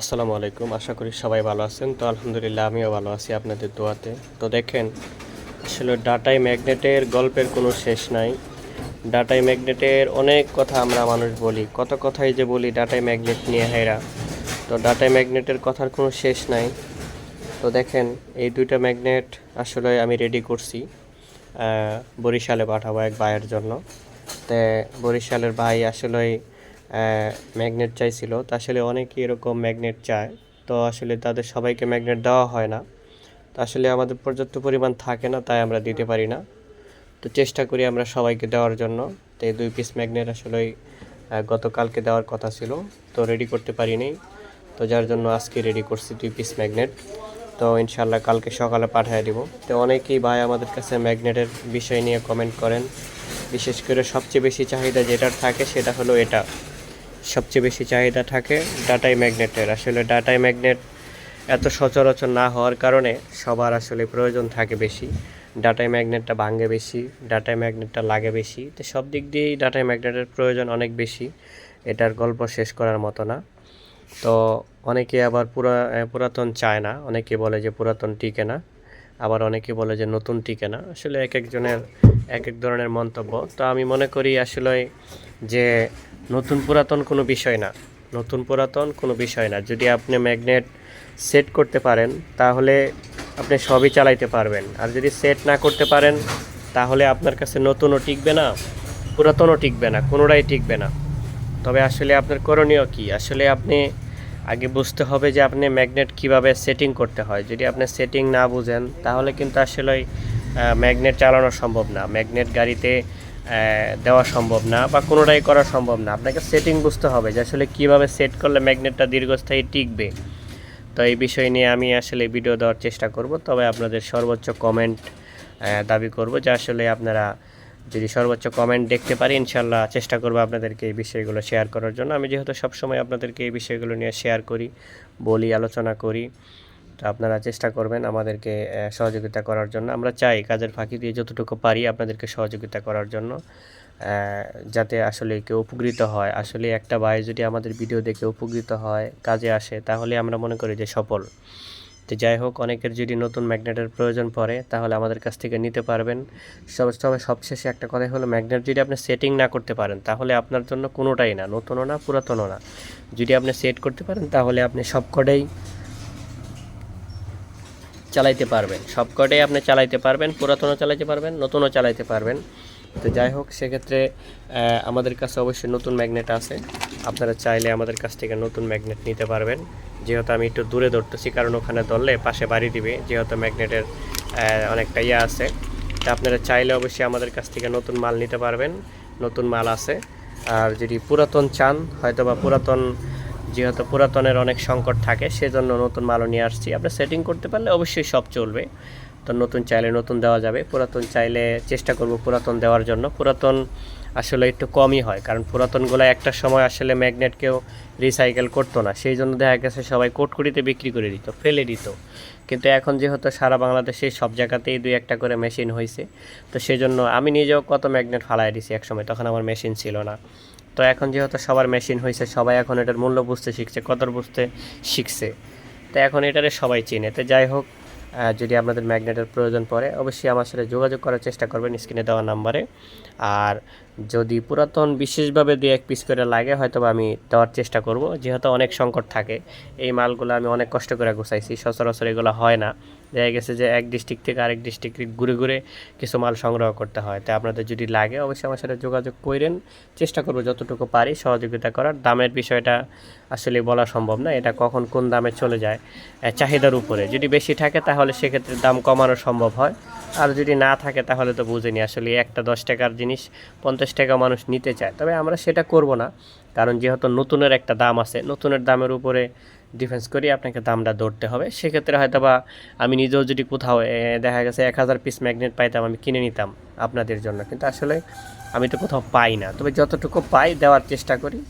আসসালামু আলাইকুম, আশা করি সবাই ভালো আছেন। তো আলহামদুলিল্লাহ, আমিও ভালো আছি আপনাদের দোয়াতে। তো দেখেন, আসলে ডাটাই ম্যাগনেটের গল্পের কোনো শেষ নাই। ডাটাই ম্যাগনেটের অনেক কথা আমরা মানুষ বলি। কত কথাই যে বলি ডাটাই ম্যাগনেট নিয়ে হেরা তো ডাটাই ম্যাগনেটের কথার কোনো শেষ নাই। তো দেখেন, এই দুইটা ম্যাগনেট আসলে আমি রেডি করছি বরিশালে পাঠাবো এক ভাইয়ের জন্য। তো বরিশালের ভাই আসলে ম্যাগনেট চাইছিল। তো আসলে অনেকেই এরকম ম্যাগনেট চায়। তো আসলে তাদের সবাইকে ম্যাগনেট দেওয়া হয় না। তো আসলে আমাদের পর্যাপ্ত পরিমাণ থাকে না, তাই আমরা দিতে পারি না। তো চেষ্টা করি আমরা সবাইকে দেওয়ার জন্য। তো এই দুই পিস ম্যাগনেট আসলে গতকালকে দেওয়ার কথা ছিল। তো রেডি করতে পারিনি। তো যার জন্য আজকে রেডি করছি দুই পিস ম্যাগনেট তো ইনশাল্লাহ কালকে সকালে পাঠিয়ে দিব। তো অনেকেই ভাই আমাদের কাছে ম্যাগনেটের বিষয় নিয়ে কমেন্ট করেন। বিশেষ করে সবচেয়ে বেশি চাহিদা যেটার থাকে সেটা হলো এটা। সবচেয়ে বেশি চাহিদা থাকে ডাটাই ম্যাগনেটের। আসলে ডাটাই ম্যাগনেট এত সচরাচর না হওয়ার কারণে সবার আসলে প্রয়োজন থাকে বেশি। ডাটাই ম্যাগনেটটা ভাঙে বেশি, ডাটাই ম্যাগনেটটা লাগে বেশি। তো সব দিক দিয়েই ডাটাই ম্যাগনেটের প্রয়োজন অনেক বেশি, এটার গল্প শেষ করার মতো না। তো অনেকে আবার পুরা পুরাতন চায় না, অনেকে বলে যে পুরাতন টিকে না, আবার অনেকে বলে যে নতুন টিকে না। আসলে এক একজনের এক এক ধরনের মন্তব্য। তো আমি মনে করি আসলে যে নতুন পুরাতন কোনো বিষয় না। নতুন পুরাতন কোনো বিষয় না। যদি আপনি ম্যাগনেট সেট করতে পারেন, তাহলে আপনি সবই চালাইতে পারবেন। আর যদি সেট না করতে পারেন, তাহলে আপনার কাছে নতুনও টিকবে না, পুরাতনও টিকবে না কোনোটাই টিকবে না। তবে আসলে আপনার করণীয় কি? আসলে আপনি আগে বুঝতে হবে যে আপনি ম্যাগনেট কীভাবে সেটিং করতে হয়। যদি আপনি সেটিং না বুঝেন, তাহলে কিন্তু আসলে ম্যাগনেট চালানো সম্ভব না। ম্যাগনেট গাড়িতে দেওয়া সম্ভব না বা কোনোটাই করা সম্ভব না। আপনাকে সেটিং বুঝতে হবে যে আসলে কীভাবে সেট করলে ম্যাগনেটটা দীর্ঘস্থায়ী টিকবে। তো এই বিষয় নিয়ে আমি আসলে ভিডিও দেওয়ার চেষ্টা করব। তবে আপনাদের সর্বোচ্চ কমেন্ট দাবি করব যে আসলে আপনারা যদি সর্বোচ্চ কমেন্ট দেখতে পারি ইনশাল্লাহ চেষ্টা করব আপনাদেরকে এই বিষয়গুলো শেয়ার করার জন্য। আমি যেহেতু সবসময় আপনাদেরকে এই বিষয়গুলো নিয়ে শেয়ার করি, বলি, আলোচনা করি আপনারা চেষ্টা করবেন আমাদেরকে সহযোগিতা করার জন্য। আমরা চাই কাজের ফাঁকি দিয়ে যতটুকু পারি আপনাদেরকে সহযোগিতা করার জন্য। যাতে আসলে কেউ উপকৃত হয়। আসলে একটা ভাই যদি আমাদের ভিডিও দেখে উপকৃত হয়, কাজে আসে, তাহলে আমরা মনে করি যে সফল। তো যাই হোক, অনেকের যদি নতুন ম্যাগনেটের প্রয়োজন পড়ে, তাহলে আমাদের কাছ থেকে নিতে পারবেন। সব, তবে সবশেষে একটা কথা হলো, ম্যাগনেট যদি আপনি সেটিং না করতে পারেন, তাহলে আপনার জন্য কোনোটাই না, নতুনও না, পুরাতনও না। যদি আপনি সেট করতে পারেন, তাহলে আপনি সবকটাই চালাইতে পারবেন। সবকটাই আপনি চালাইতে পারবেন, পুরাতনও চালাইতে পারবেন, নতুনও চালাইতে পারবেন। তো যাই হোক, সেক্ষেত্রে আমাদের কাছে অবশ্যই নতুন ম্যাগনেট আছে। আপনারা চাইলে আমাদের কাছ থেকে নতুন ম্যাগনেট নিতে পারবেন। যেহেতু আমি একটু দূরে ধরতেছি, কারণ ওখানে ধরলে পাশে বাড়ি দিবে, যেহেতু ম্যাগনেটের অনেকটা ইয়ে আছে। তা আপনারা চাইলে অবশ্যই আমাদের কাছ থেকে নতুন মাল নিতে পারবেন, নতুন মাল আছে। আর যদি পুরাতন চান হয়তো বা পুরাতন যেহেতু পুরাতনের অনেক সংকট থাকে, সেজন্য নতুন মালও নিয়ে আসছি। আপনি সেটিং করতে পারলে অবশ্যই সব চলবে। তো নতুন চাইলে নতুন দেওয়া যাবে। পুরাতন চাইলে চেষ্টা করব পুরাতন দেওয়ার জন্য। পুরাতন আসলে একটু কমই হয়, কারণ পুরাতনগুলো একটা সময় আসলে ম্যাগনেট কেউ রিসাইকেল করতো না। সেই জন্য দেখা গেছে সবাই কোটকুড়িতে বিক্রি করে দিত, ফেলে দিত। কিন্তু এখন যেহেতু সারা বাংলাদেশে সব জায়গাতেই দুই একটা করে মেশিন হয়েছে তো সেই জন্য আমি নিজেও কত ম্যাগনেট ফালাই দিছি একসময়, তখন আমার মেশিন ছিল না। তো এখন যেহেতু সবার মেশিন হয়েছে সবাই এখন এটার মূল্য বুঝতে শিখছে, কদর বুঝতে শিখছে। তো এখন এটারে সবাই চেনে। তো যাই হোক যদি আপনাদের ম্যাগনেটের প্রয়োজন পড়ে, অবশ্যই আমার সাথে যোগাযোগ করার চেষ্টা করবেন স্ক্রিনে দেওয়া নাম্বারে। আর যদি পুরাতন বিশেষভাবে দুই এক পিস করে লাগে হয়তো আমি দেওয়ার চেষ্টা করব। যেহেতু অনেক সংকট থাকে, এই মালগুলো আমি অনেক কষ্ট করে গুছাইছি, সচরাচর এগুলো হয় না। দেখা গেছে যে এক ডিস্ট্রিক্ট থেকে আরেক ডিস্ট্রিক্ট ঘুরে ঘুরে কিছু মাল সংগ্রহ করতে হয়। তাই আপনাদের যদি লাগে, অবশ্যই আমার সাথে যোগাযোগ করেন। চেষ্টা করব যতটুকু পারি সহযোগিতা করার। দামের বিষয়টা আসলে বলা সম্ভব না, এটা কখন কোন দামে চলে যায় চাহিদার উপরে। যদি বেশি থাকে তাহলে সেক্ষেত্রে দাম কমানো সম্ভব হয়। আর যদি না থাকে তাহলে তো বুঝিনি, আসলে একটা দশ টাকার জিনিস পঞ্চাশ টাকা মানুষ নিতে চায়। তবে আমরা সেটা করব না, কারণ যেহেতু নতুনের একটা দাম আছে, নতুনের দামের উপরে ডিফেন্স করি, আপনাকে দামটা ধরতে হবে। সেক্ষেত্রে হয়তো বা আমি নিজেও যদি কোথাও দেখা গেছে এক হাজার পিস ম্যাগনেট পাইতাম, আমি কিনে নিতাম আপনাদের জন্য। কিন্তু আসলে আমি তো কোথাও পাই না। তবে যতটুকু পাই দেওয়ার চেষ্টা করি।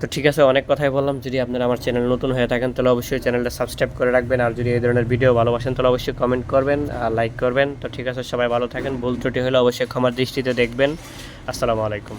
তো ঠিক আছে, অনেক কথাই বললাম। যদি আপনারা আমার চ্যানেল নতুন হয়ে থাকেন, তাহলে অবশ্যই চ্যানেলটা সাবস্ক্রাইব করে রাখবেন। আর যদি এই ধরনের ভিডিও ভালোবাসেন, তাহলে অবশ্যই কমেন্ট করবেন আর লাইক করবেন। তো ঠিক আছে, সবাই ভালো থাকেন। ভুল ত্রুটি হলে অবশ্যই ক্ষমার দৃষ্টিতে দেখবেন। আসসালামু আলাইকুম।